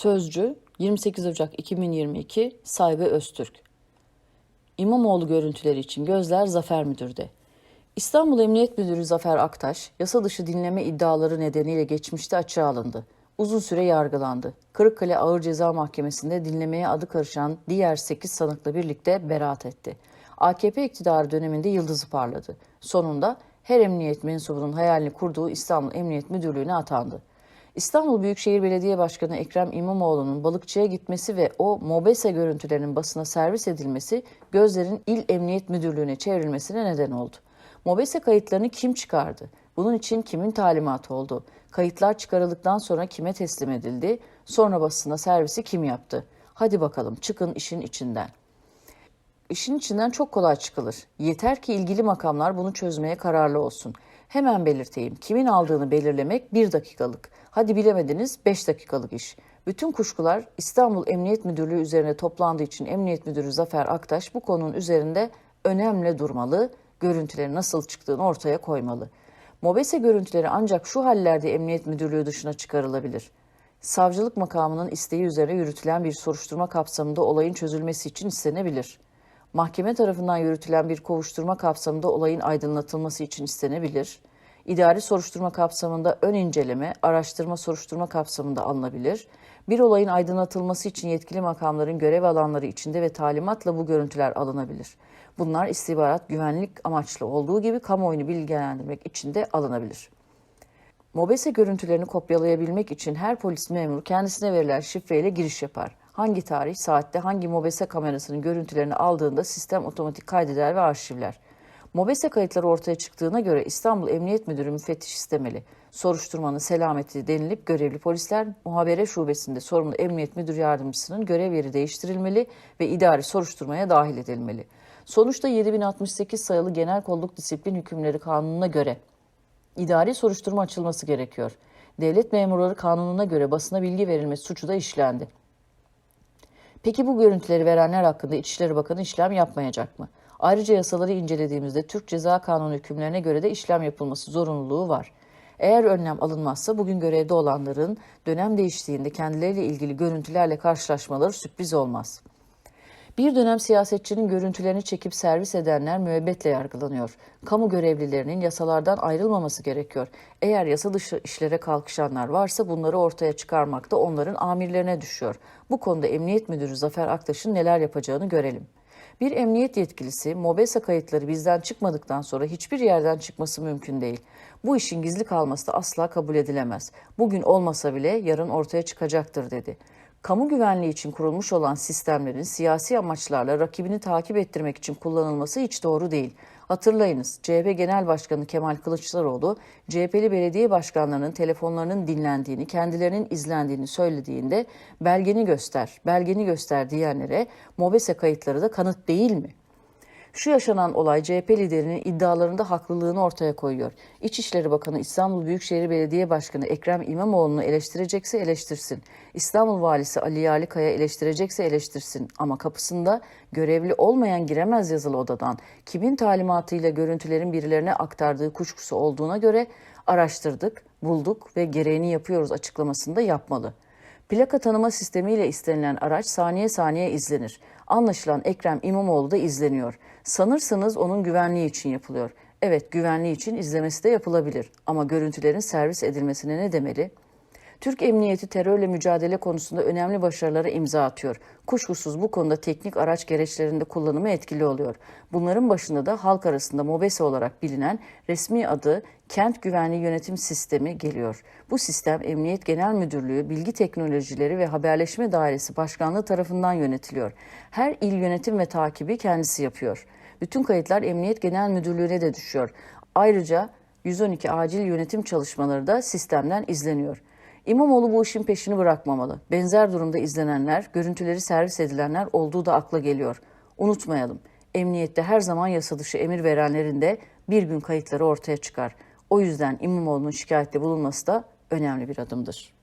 Sözcü 28 Ocak 2022 Saygı Öztürk İmamoğlu görüntüleri için gözler Zafer Müdür'de. İstanbul Emniyet Müdürü Zafer Aktaş, yasa dışı dinleme iddiaları nedeniyle geçmişte açığa alındı. Uzun süre yargılandı. Kırıkkale Ağır Ceza Mahkemesi'nde dinlemeye adı karışan diğer 8 sanıkla birlikte beraat etti. AKP iktidarı döneminde yıldızı parladı. Sonunda her emniyet mensubunun hayalini kurduğu İstanbul Emniyet Müdürlüğü'ne atandı. İstanbul Büyükşehir Belediye Başkanı Ekrem İmamoğlu'nun balıkçıya gitmesi ve o MOBESE görüntülerinin basına servis edilmesi gözlerin İl Emniyet Müdürlüğü'ne çevrilmesine neden oldu. MOBESE kayıtlarını kim çıkardı? Bunun için kimin talimatı oldu? Kayıtlar çıkarıldıktan sonra kime teslim edildi? Sonra basına servisi kim yaptı? Hadi bakalım çıkın işin içinden. İşin içinden çok kolay çıkılır. Yeter ki ilgili makamlar bunu çözmeye kararlı olsun. Hemen belirteyim. Kimin aldığını belirlemek bir dakikalık. Hadi bilemediniz beş dakikalık iş. Bütün kuşkular İstanbul Emniyet Müdürlüğü üzerine toplandığı için Emniyet Müdürü Zafer Aktaş bu konunun üzerinde önemli durmalı, görüntülerin nasıl çıktığını ortaya koymalı. Mobese görüntüleri ancak şu hallerde Emniyet Müdürlüğü dışına çıkarılabilir. Savcılık makamının isteği üzerine yürütülen bir soruşturma kapsamında olayın çözülmesi için istenebilir mahkeme tarafından yürütülen bir kovuşturma kapsamında olayın aydınlatılması için istenebilir. İdari soruşturma kapsamında ön inceleme, araştırma soruşturma kapsamında alınabilir. Bir olayın aydınlatılması için yetkili makamların görev alanları içinde ve talimatla bu görüntüler alınabilir. Bunlar istihbarat güvenlik amaçlı olduğu gibi kamuoyunu bilgilendirmek için de alınabilir. MOBESE görüntülerini kopyalayabilmek için her polis memuru kendisine verilen şifreyle giriş yapar. Hangi tarih, saatte hangi MOBESE kamerasının görüntülerini aldığında sistem otomatik kaydeder ve arşivler. MOBESE kayıtları ortaya çıktığına göre İstanbul Emniyet Müdürü müfettiş istemeli. Soruşturmanın selameti denilip görevli polisler muhabere şubesinde sorumlu emniyet müdür yardımcısının görev yeri değiştirilmeli ve idari soruşturmaya dahil edilmeli. Sonuçta 7068 sayılı Genel Kolluk Disiplin Hükümleri Kanunu'na göre idari soruşturma açılması gerekiyor. Devlet memurları kanununa göre basına bilgi verilmesi suçu da işlendi. Peki bu görüntüleri verenler hakkında İçişleri Bakanı işlem yapmayacak mı? Ayrıca yasaları incelediğimizde Türk Ceza Kanunu hükümlerine göre de işlem yapılması zorunluluğu var. Eğer önlem alınmazsa bugün görevde olanların dönem değiştiğinde kendileriyle ilgili görüntülerle karşılaşmaları sürpriz olmaz. Bir dönem siyasetçinin görüntülerini çekip servis edenler müebbetle yargılanıyor. Kamu görevlilerinin yasalardan ayrılmaması gerekiyor. Eğer yasa dışı işlere kalkışanlar varsa bunları ortaya çıkarmak da onların amirlerine düşüyor. Bu konuda Emniyet Müdürü Zafer Aktaş'ın neler yapacağını görelim. Bir emniyet yetkilisi MOBESA kayıtları bizden çıkmadıktan sonra hiçbir yerden çıkması mümkün değil. Bu işin gizli kalması da asla kabul edilemez. Bugün olmasa bile yarın ortaya çıkacaktır dedi kamu güvenliği için kurulmuş olan sistemlerin siyasi amaçlarla rakibini takip ettirmek için kullanılması hiç doğru değil. Hatırlayınız CHP Genel Başkanı Kemal Kılıçdaroğlu CHP'li belediye başkanlarının telefonlarının dinlendiğini, kendilerinin izlendiğini söylediğinde belgeni göster, belgeni göster diyenlere MOBESE kayıtları da kanıt değil mi? Şu yaşanan olay CHP liderinin iddialarında haklılığını ortaya koyuyor. İçişleri Bakanı İstanbul Büyükşehir Belediye Başkanı Ekrem İmamoğlu'nu eleştirecekse eleştirsin. İstanbul Valisi Ali Yalikaya eleştirecekse eleştirsin. Ama kapısında görevli olmayan giremez yazılı odadan kimin talimatıyla görüntülerin birilerine aktardığı kuşkusu olduğuna göre araştırdık, bulduk ve gereğini yapıyoruz açıklamasını da yapmalı. Plaka tanıma sistemiyle istenilen araç saniye saniye izlenir. Anlaşılan Ekrem İmamoğlu da izleniyor. Sanırsınız onun güvenliği için yapılıyor. Evet güvenliği için izlemesi de yapılabilir ama görüntülerin servis edilmesine ne demeli? Türk Emniyeti terörle mücadele konusunda önemli başarılara imza atıyor. Kuşkusuz bu konuda teknik araç gereçlerinde kullanımı etkili oluyor. Bunların başında da halk arasında MOBESE olarak bilinen resmi adı Kent Güvenliği Yönetim Sistemi geliyor. Bu sistem Emniyet Genel Müdürlüğü, Bilgi Teknolojileri ve Haberleşme Dairesi Başkanlığı tarafından yönetiliyor. Her il yönetim ve takibi kendisi yapıyor. Bütün kayıtlar Emniyet Genel Müdürlüğü'ne de düşüyor. Ayrıca 112 acil yönetim çalışmaları da sistemden izleniyor. İmamoğlu bu işin peşini bırakmamalı. Benzer durumda izlenenler, görüntüleri servis edilenler olduğu da akla geliyor. Unutmayalım, emniyette her zaman yasa dışı emir verenlerin de bir gün kayıtları ortaya çıkar. O yüzden İmamoğlu'nun şikayette bulunması da önemli bir adımdır.